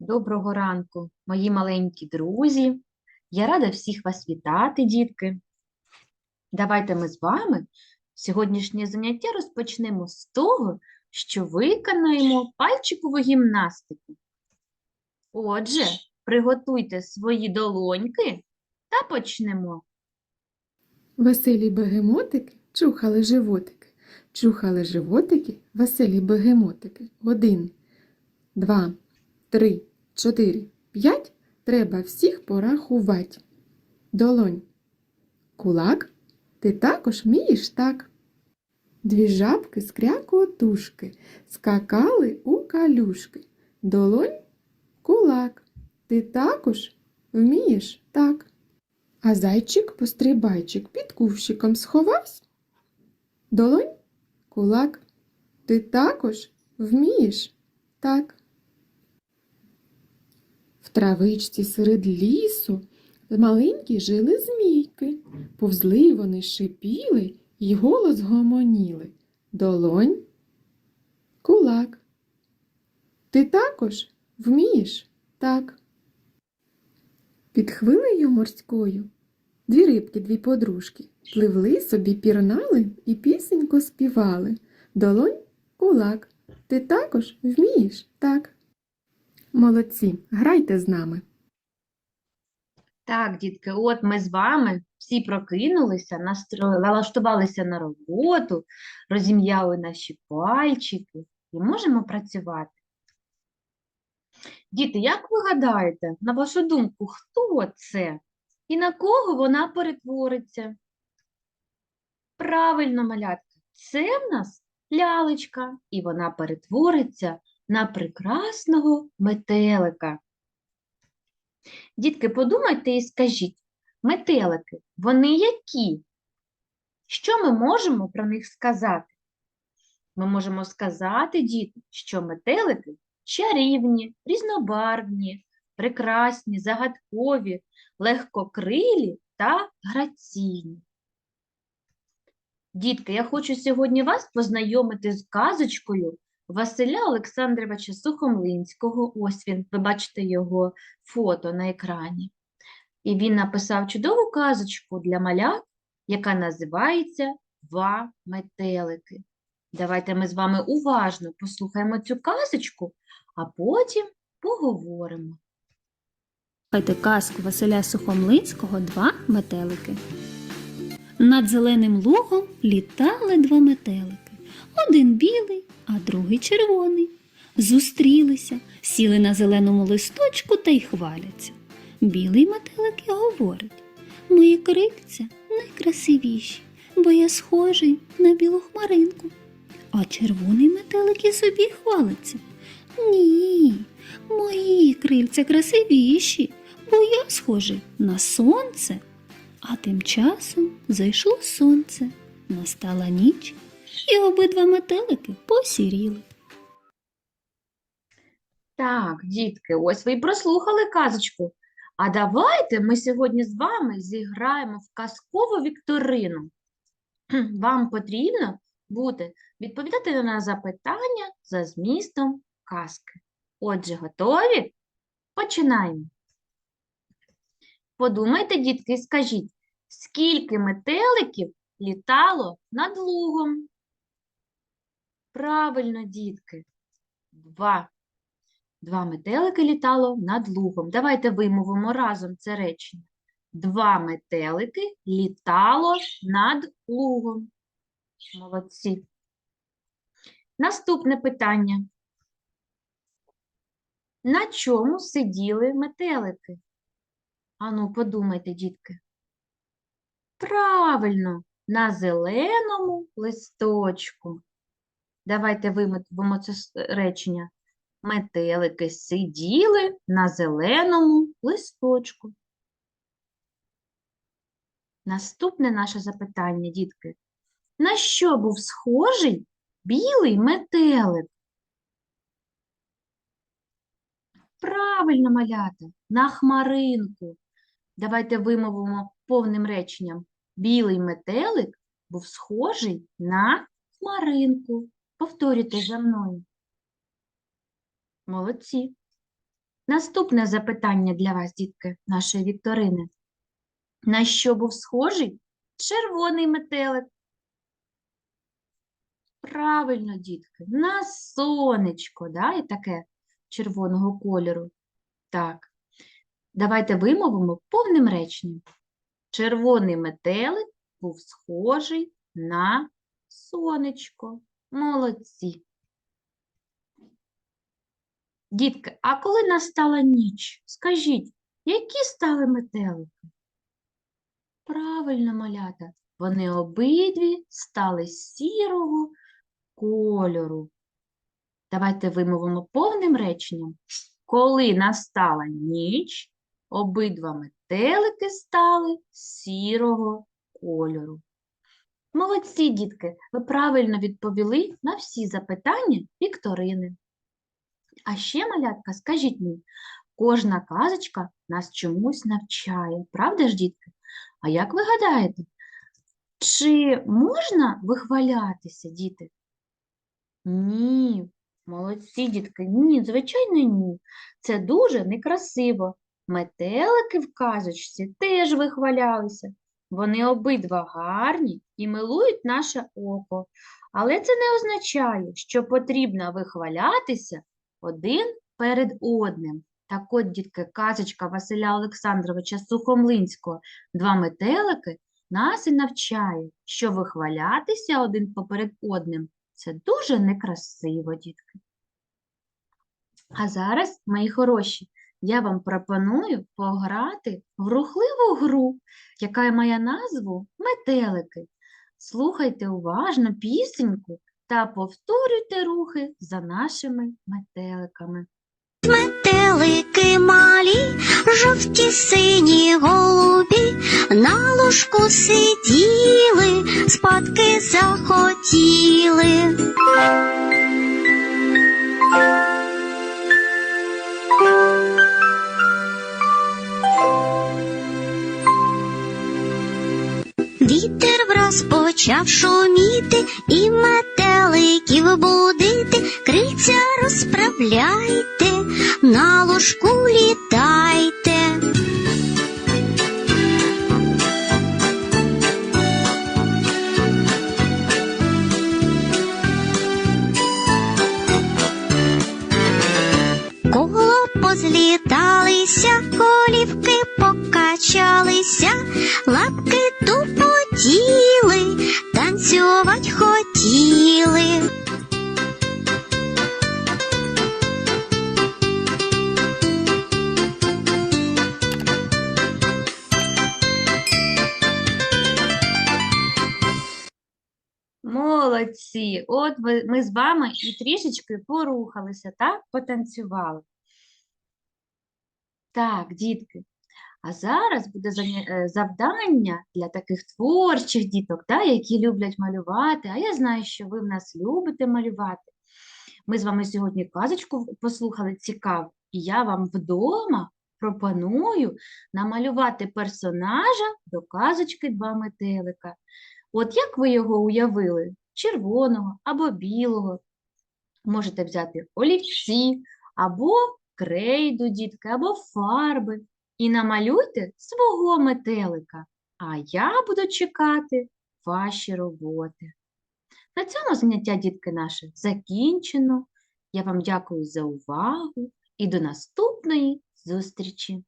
Доброго ранку, мої маленькі друзі. Я рада всіх вас вітати, дітки. Давайте ми з вами сьогоднішнє заняття розпочнемо з того, що виконаємо пальчикову гімнастику. Отже, приготуйте свої долоньки та почнемо. Веселі бегемотики чухали животики. Чухали животики, веселі бегемотики. Один, два, три, чотири, п'ять. Треба всіх порахувати. Долонь. Кулак. Ти також вмієш так. Дві жабки з крякотушки скакали у калюшки. Долонь. Кулак. Ти також вмієш так. А зайчик-пострибайчик під кувшиком сховався. Долонь, кулак, ти також вмієш так. В травичці серед лісу маленькі жили змійки. Повзли вони шипіли й голос гомоніли. Долонь, кулак. Ти також вмієш так. Під хвилею морською дві рибки, дві подружки, пливли собі, пірнали і пісенько співали. Долонь, кулак, ти також вмієш так. Молодці, грайте з нами. Так, дітки, от ми з вами всі прокинулися, налаштувалися на роботу, розім'яли наші пальчики і можемо працювати. Діти, як ви гадаєте, на вашу думку, хто це і на кого вона перетвориться? Правильно, малятка, це в нас лялечка, і вона перетвориться на прекрасного метелика. Дітки, подумайте і скажіть, метелики, вони які? Що ми можемо про них сказати? Ми можемо сказати, діти, що метелики чарівні, різнобарвні, прекрасні, загадкові, легкокрилі та граційні. Дітки, я хочу сьогодні вас познайомити з казочкою Василя Олександровича Сухомлинського. Ось він, ви бачите його фото на екрані. І він написав чудову казочку для малят, яка називається Два метелики. Давайте ми з вами уважно послухаємо цю казочку, а потім поговоримо. Слухайте казку Василя Сухомлинського Два метелики. Над зеленим лугом літали два метелики. Один білий, а другий червоний. Зустрілися, сіли на зеленому листочку та й хваляться. Білий метелик і говорить: Мої крильця найкрасивіші, бо я схожий на білу хмаринку. А червоний метелик і собі хвалиться. Ні, мої крильця красивіші, бо я схожий на сонце. А тим часом зайшло сонце, настала ніч, і обидва метелики посіріли. Так, дітки, ось ви й прослухали казочку. А давайте ми сьогодні з вами зіграємо в казкову вікторину. Вам потрібно буде відповідати на запитання за змістом казки. Отже, готові? Починаємо. Подумайте, дітки, і скажіть, скільки метеликів літало над лугом? Правильно, дітки. Два. Два метелики літало над лугом. Давайте вимовимо разом це речення. Два метелики літало над лугом. Молодці. Наступне питання. На чому сиділи метелики? Ану, подумайте, дітки. Правильно, на зеленому листочку. Давайте вимовимо це речення. Метелики сиділи на зеленому листочку. Наступне наше запитання, дітки. На що був схожий білий метелик? Правильно, малята, на хмаринку. Давайте вимовимо повним реченням. Білий метелик був схожий на хмаринку. Повторюйте за мною. Молодці. Наступне запитання для вас, дітки, нашої вікторини. На що був схожий червоний метелик? Правильно, дітки, на сонечко, да, і таке червоного кольору. Так, давайте вимовимо повним реченням. Червоний метелик був схожий на сонечко. Молодці. Дітки, а коли настала ніч, скажіть, які стали метелики? Правильно, малята, вони обидві стали сірого кольору. Давайте вимовимо повним реченням. Коли настала ніч, обидва метелики стали сірого кольору. Молодці, дітки, ви правильно відповіли на всі запитання вікторини. А ще, малятка, скажіть мені, кожна казочка нас чомусь навчає, правда ж, дітки? А як ви гадаєте, чи можна вихвалятися, діти? Ні, молодці, дітки, ні, звичайно, ні. Це дуже некрасиво. Метелики в казочці теж вихвалялися. Вони обидва гарні і милують наше око. Але це не означає, що потрібно вихвалятися один перед одним. Так от, дітки, казочка Василя Олександровича Сухомлинського «Два метелики» нас і навчає, що вихвалятися один поперед одним – це дуже некрасиво, дітки. А зараз, мої хороші, я вам пропоную пограти в рухливу гру, яка має назву «Метелики». Слухайте уважно пісеньку та повторюйте рухи за нашими метеликами. Метелики малі, жовті сині голубі, на ложку сиділи, спадки захотіли. Вітер враз почав шуміти і метеликів будити, крильця розправляйте, на ложку літайте. Коло позліталися, колівки покачалися, лапки танцювать хотіли. Молодці! От ми з вами і трішечки порухалися, так? Потанцювали. Так, дітки. А зараз буде е, завдання для таких творчих діток, да, які люблять малювати. А я знаю, що ви в нас любите малювати. Ми з вами сьогодні казочку послухали цікаву, і я вам вдома пропоную намалювати персонажа до казочки «Два метелика». От як ви його уявили? Червоного або білого. Можете взяти олівці, або крейду, дітки, або фарби. І намалюйте свого метелика. А я буду чекати ваші роботи. На цьому заняття, дітки наші, закінчено. Я вам дякую за увагу і до наступної зустрічі!